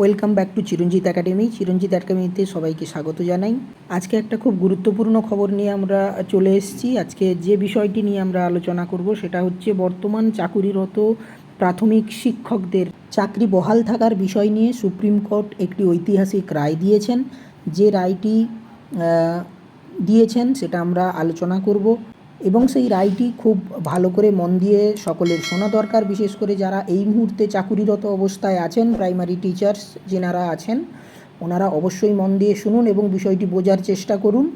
Welcome back to Chiranjit academy Chiranjit একাডেমিতে সবাইকে স্বাগত জানাই। আজকে একটা খুব গুরুত্বপূর্ণ খবর নিয়ে আমরা চলে এসেছি। আজকে যে বিষয়টি নিয়ে আমরা আলোচনা করব সেটা হচ্ছে বর্তমান চাকুরিরত প্রাথমিক শিক্ষকদের চাকরি বহাল থাকার বিষয় নিয়ে সুপ্রিম কোর্ট একটি ঐতিহাসিক রায় দিয়েছেন। যে রায়টি দিয়েছেন সেটা আমরা আলোচনা করব। এবং সেই রায়টি খুব ভালো করে মন দিয়ে সকলের শোনা দরকার, বিশেষ করে যারা এই মুহূর্তে চাকুরিরত অবস্থায় আছেন প্রাইমারি টিচার্স যেনারা আছেন, ওনারা অবশ্যই মন দিয়ে শুনুন এবং বিষয়টি বোঝার চেষ্টা করুন।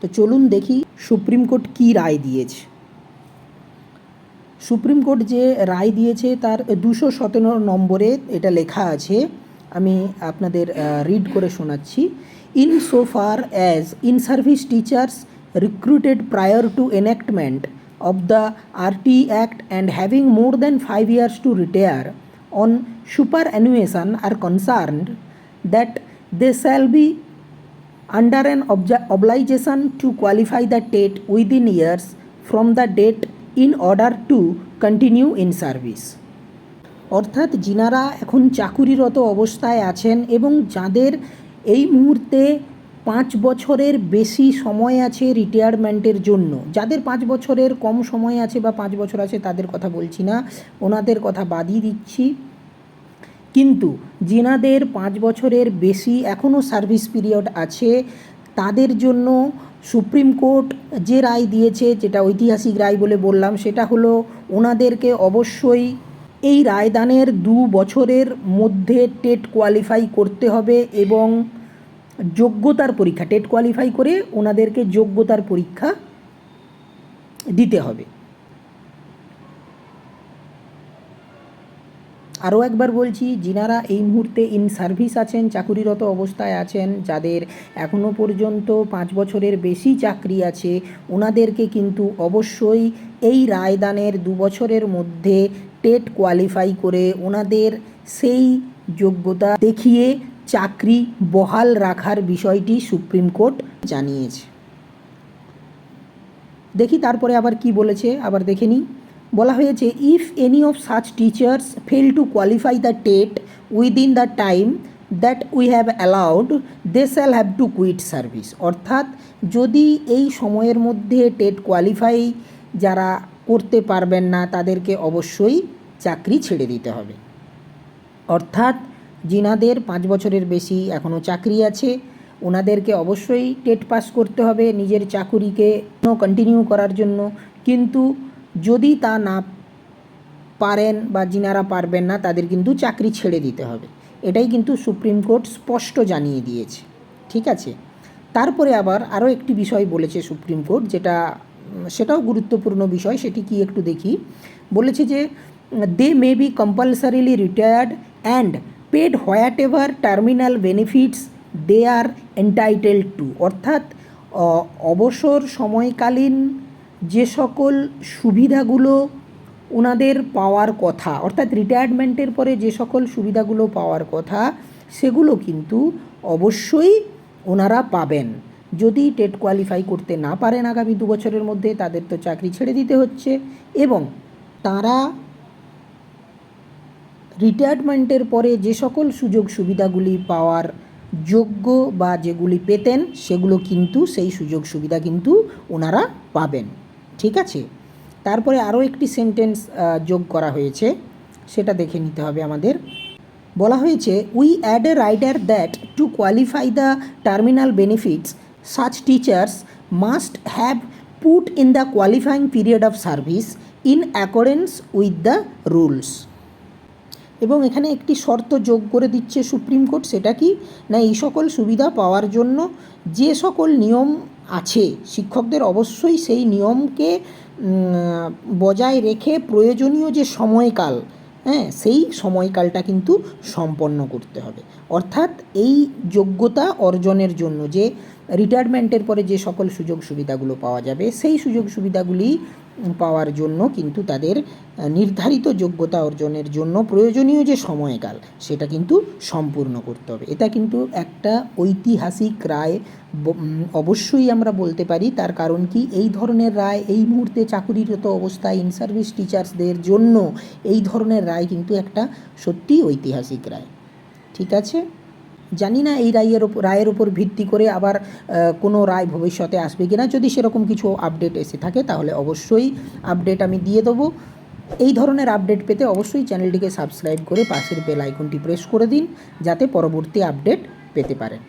তো চলুন দেখি সুপ্রিম কোর্ট কী রায় দিয়েছে। সুপ্রিম কোর্ট যে রায় দিয়েছে তার দুশো সতেরো নম্বরে এটা লেখা আছে, আমি আপনাদের রিড করে শোনাচ্ছি। In so far as in service teachers recruited prior to enactment of the RT Act and having more than five years to retire on superannuation are concerned that they shall be under an obja- obligation to qualify the TET within years from the date in order to continue in service অর্থাৎ যিনারা এখন চাকুরিরত অবস্থায় আছেন এবং যাদের এই মুহূর্তে পাঁচ বছরের বেশি সময় আছে রিটায়ারমেন্টের জন্য। যাদের পাঁচ বছরের কম সময় আছে বা পাঁচ বছর আছে, তাদের কথা বলছি না। ওনাদের কথা বাদই দিচ্ছি। কিন্তু যিনাদের পাঁচ বছরের বেশি এখনও সার্ভিস পিরিয়ড আছে, তাদের জন্য সুপ্রিম কোর্ট যে রায় দিয়েছে, যেটা ঐতিহাসিক রায় বলে বললাম, সেটা হলো ওনাদেরকে অবশ্যই এই রায়দানের দু বছরের মধ্যে টেট কোয়ালিফাই করতে হবে এবং যোগ্যতার পরীক্ষা, টেট কোয়ালিফাই করে ওনাদেরকে যোগ্যতার পরীক্ষা দিতে হবে। আরও একবার বলছি, যিনারা এই মুহূর্তে ইন সার্ভিস আছেন, চাকুরিরত অবস্থায় আছেন, যাদের এখনও পর্যন্ত পাঁচ বছরের বেশি চাকরি আছে, ওনাদেরকে কিন্তু অবশ্যই এই রায়দানের দু বছরের মধ্যে টেট কোয়ালিফাই করে ওনাদের সেই যোগ্যতা দেখিয়ে চাকরি বহাল রাখার বিষয়টি সুপ্রিম কোর্ট জানিয়েছে। দেখি তারপরে আবার কি বলেছে, আবার দেখে নিই। বলা হয়েছে if any of such teachers fail to qualify the TET within the time that we have allowed they shall have to quit service অর্থাৎ, যদি এই সময়ের মধ্যে টেট কোয়ালিফাই যারা করতে পারবেন না, তাদেরকে অবশ্যই চাকরি ছেড়ে দিতে হবে। অর্থাৎ যিনাদের পাঁচ বছরের বেশি এখনও চাকরি আছে। ওনাদেরকে অবশ্যই টেট পাস করতে হবে নিজের চাকুরিকে কন্টিনিউ করার জন্য। কিন্তু যদি তা না পারেন বা যিনারা পারবেন না, তাদের কিন্তু চাকরি ছেড়ে দিতে হবে। এটাই কিন্তু সুপ্রিম কোর্ট স্পষ্ট জানিয়ে দিয়েছে। ঠিক আছে? তারপরে আবার আরও একটি বিষয় বলেছে সুপ্রিম কোর্ট, যেটা, সেটাও গুরুত্বপূর্ণ বিষয়, সেটি কি একটু দেখি। বলেছে যে they may be compulsorily retired and paid whatever terminal benefits they are entitled to অর্থাৎ অবসর সময়কালীন যে সকল সুবিধাগুলো ওনাদের পাওয়ার কথা, অর্থাৎ রিটায়ারমেন্টের পরে যে সকল সুবিধাগুলো পাওয়ার কথা, সেগুলো কিন্তু অবশ্যই ওনারা পাবেন। যদি টেট কোয়ালিফাই করতে না পারেন আগামী দু বছরের মধ্যে, তাদের তো চাকরি ছেড়ে দিতে হচ্ছে এবং তারা রিটায়ারমেন্টের পরে যে সকল সুযোগ সুবিধাগুলি পাওয়ার যোগ্য বা যেগুলি পেতেন, সেগুলো কিন্তু সেই সুযোগ সুবিধা কিন্তু ওনারা পাবেন। ঠিক আছে? তারপরে আরও একটি সেন্টেন্স যোগ করা হয়েছে। সেটা দেখে নিতে হবে আমাদের। বলা হয়েছে we add a rider that to qualify the terminal benefits such teachers must have put in the qualifying period of service in accordance with the rules এবং এখানে একটি শর্ত যোগ করে দিচ্ছে সুপ্রিম কোর্ট, সেটা কি? না, এই সকল সুবিধা পাওয়ার জন্য যে সকল নিয়ম আছে, শিক্ষকদের অবশ্যই সেই নিয়মকে বজায় রেখে প্রয়োজনীয় যে সময়কাল হ্যাঁ সেই সময়কালটা কিন্তু সম্পন্ন করতে হবে। অর্থাৎ এই যোগ্যতা অর্জনের জন্য যে রিটায়ারমেন্টের পরে যে সকল সুযোগ সুবিধাগুলো পাওয়া যাবে, সেই সুযোগ সুবিধাগুলি পাওয়ার জন্য কিন্তু তাদের নির্ধারিত যোগ্যতা অর্জনের জন্য প্রয়োজনীয় যে সময়কাল, সেটা কিন্তু সম্পূর্ণ করতে হবে। এটা কিন্তু একটা ঐতিহাসিক রায় অবশ্যই আমরা বলতে পারি। তার কারণ কি? এই ধরনের রায় এই মুহূর্তে চাকুরিরত অবস্থায় ইন সার্ভিস টিচার্সদের জন্য এই ধরনের রায় কিন্তু একটা সত্যি ঐতিহাসিক রায়। ঠিক আছে? জানি না এই রায়ের ওপর রায়ের ওপর ভিত্তি করে আবার কোনো রায় ভবিষ্যতে আসবে কি না যদি সেরকম কিছু আপডেট এসে থাকে, তাহলে অবশ্যই আপডেট আমি দিয়ে দেবো। এই ধরনের আপডেট পেতে অবশ্যই চ্যানেলটিকে সাবস্ক্রাইব করে পাশের বেল আইকনটি প্রেস করে দিন, যাতে পরবর্তী আপডেট পেতে পারেন।